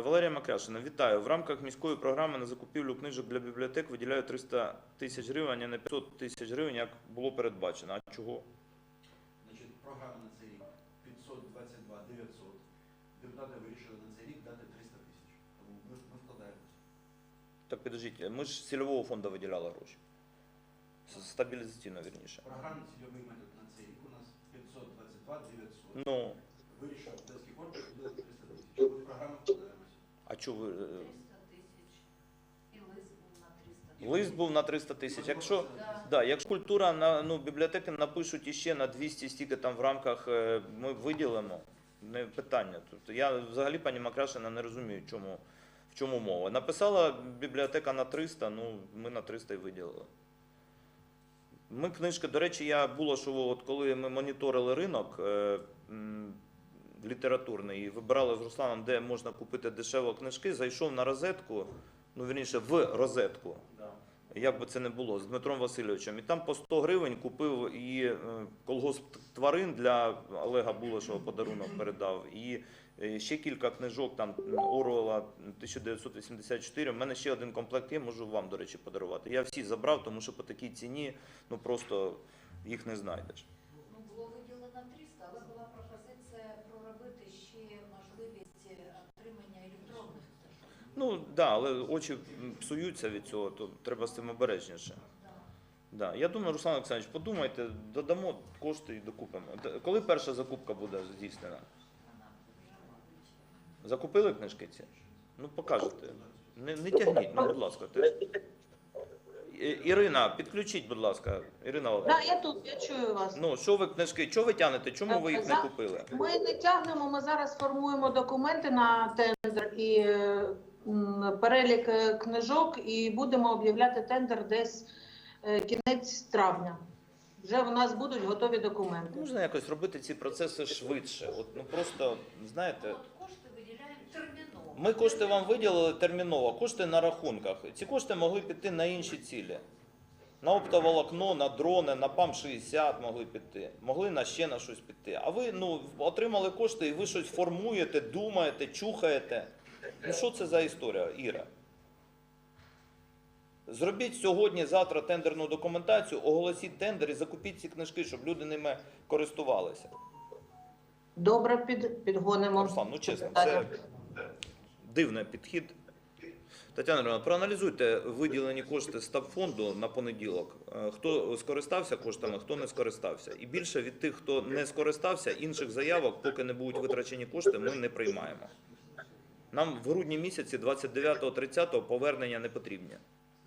Валерія Макряшина, вітаю. В рамках міської програми на закупівлю книжок для бібліотек виділяють 300 тисяч гривень, а не 500 тисяч гривень, як було передбачено. А чого? Значить, програма на цей рік 522 900. Депутати вирішили на цей рік дати 300 тисяч. Тому ми, ми вкладаємося. Так підождіть, ми ж з цільового фонду виділяли гроші. З стабілізаційно, вірніше. Програмний цільовий метод на цей рік у нас 522 900. Ну, Вирішив чого ви. 300 е, тисяч. І лист був на 300 тисяч. Лист був на 300 тисяч. Якщо, Да. да, якщо культура на ну, бібліотеки напишуть іще на 200 стільки там в рамках е, ми виділимо, не питання. Тобто я взагалі, пані Макрашина, не розумію, чому, в чому мова. Написала бібліотека на 300, ну ми на 300 і виділили. Ми книжки, до речі, я було, що от коли ми моніторили ринок е, літературний і вибирали з Русланом, де можна купити дешево книжки, зайшов на розетку, ну вірніше, в розетку як би це не було, з Дмитром Васильовичем. І там по 100 гривень купив і е, колгосп тварин для Олега Булашова подарунок передав. І е, ще кілька книжок там Оруела 1984. У мене ще один комплект є, можу вам, до речі, подарувати. Я всі забрав, тому що по такій ціні ну просто їх не знайдеш. Ну, було виділено 300, але Ну так, да, але очі псуються від цього, то треба з цим обережніше. Да. Я думаю, Руслан Олександрович, подумайте, додамо кошти і докупимо. Д- Коли перша закупка буде здійснена? Закупили книжки ці? Ну покажете. Не, не тягніть, ну, будь ласка. Ти... Ірина, підключіть, будь ласка. Ірина Да, я тут, я чую вас. Ну, що ви книжки? Чого ви тягнете? Чому ви їх не купили? Ми не тягнемо, ми зараз формуємо документи на тендер і е, перелік е, книжок, і будемо об'являти тендер десь е, кінець травня. Вже в нас будуть готові документи. Можна якось робити ці процеси швидше. От ну просто знаєте. Кошти виділяємо терміново. Ми кошти вам виділили терміново, кошти на рахунках. Ці кошти могли піти на інші цілі. На оптоволокно, на дрони, на ПАМ-60 могли піти, могли на ще на щось піти. А ви ну, отримали кошти і ви щось формуєте, думаєте, чухаєте. Ну що це за історія, Іра? Зробіть сьогодні, завтра тендерну документацію, оголосіть тендер і закупіть ці книжки, щоб люди ними користувалися. Добре, під, підгонимо. Руслан, ну чесно, це дивний підхід. Тетяна Івановна, проаналізуйте виділені кошти з фонду на понеділок. Е, Хто скористався коштами, хто не скористався. І більше від тих, хто не скористався, інших заявок, поки не будуть витрачені кошти, ми не приймаємо. Нам в грудні місяці 29-30 повернення не потрібні.